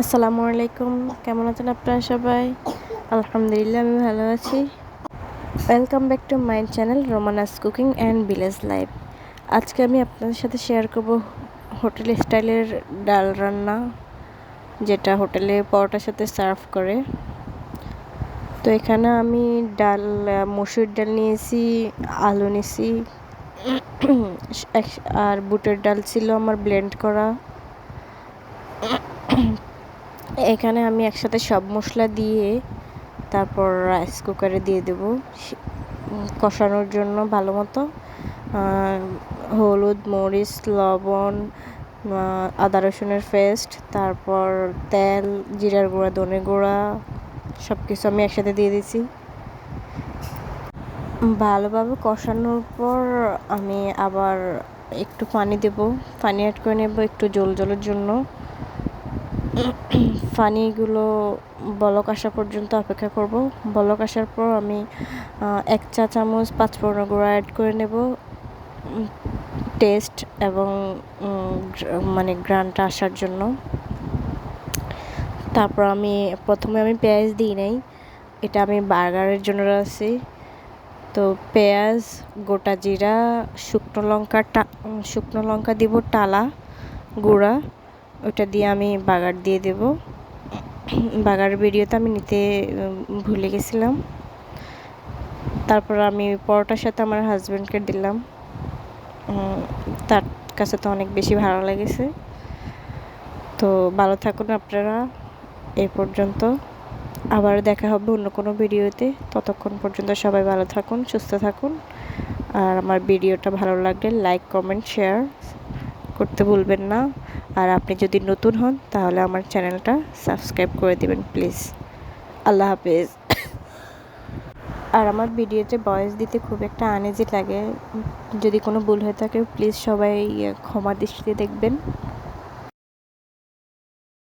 আসসালামু আলাইকুম। কেমন আছেন আপনারা সবাই? আলহামদুলিল্লাহ, আমি ভালো আছি। Welcome back to my channel Romana's cooking and village life আজকে আমি আপনাদের সাথে শেয়ার করব হোটেল স্টাইলের ডাল রান্না, যেটা হোটেলে পরোটার সাথে সার্ভ করে। তো এখানে আমি ডাল মসুর ডাল নিয়েছি, আলু নিয়েছি আর বুটের ডাল ছিল আমার ব্লেন্ড করা। এখানে আমি একসাথে সব মশলা দিয়ে, তারপর রাইস কুকারে দিয়ে দেব। কষানোর জন্য ভালো মতো। হলুদ, মরিচ, লবণ আদা রসুনের পেস্ট তারপর তেল, জিরার গুঁড়া, ধনে গুঁড়া সব কিছু আমি একসাথে দিয়ে দিছি। ভালোভাবে কষানোর পর আমি আবার একটু পানি দেব। পানি অ্যাড করে নেব একটু জল জলের জন্য। পানিগুলো বলক আসা পর্যন্ত অপেক্ষা করব। বলক আসার পর আমি এক চা চামচ পাঁচফোড়ন গুঁড়ো অ্যাড করে নেব। টেস্ট এবং মানে গ্রানটা আসার জন্য। তারপর আমি, প্রথমে আমি পেঁয়াজ দিই নাই। এটা আমি বার্গারের জন্য রাখছি। তো পেঁয়াজ, গোটা জিরা, শুকনো লঙ্কা শুকনো লঙ্কা দিব, টালা, গুঁড়া। ওটা দিয়ে আমি বাগার দিয়ে দেব। বাগার ভিডিওতে আমি নিতে ভুলে গেছিলাম। তারপর আমি পরোটার সাথে আমার হাজব্যান্ডকে দিলাম। তার কাছে তো অনেক বেশি ভালো লেগেছে। তো ভালো থাকুন আপনারা, এ পর্যন্ত। আবার দেখা হবে অন্য কোনো ভিডিওতে। ততক্ষণ পর্যন্ত সবাই ভালো থাকুন, সুস্থ থাকুন। আর আমার ভিডিওটা ভালো লাগলে লাইক কমেন্ট শেয়ার করতে ভুলবেন না। আর আপনি যদি নতুন হন, তাহলে আমার চ্যানেলটা সাবস্ক্রাইব করে দেবেন, প্লিজ। আল্লাহ হাফেজ। আর আমার ভিডিওতে বয়স দিতে খুব একটা আনেজি লাগে। যদি কোনো ভুল হয়ে থাকে, প্লিজ সবাই ক্ষমা দৃষ্টিতে দেখবেন।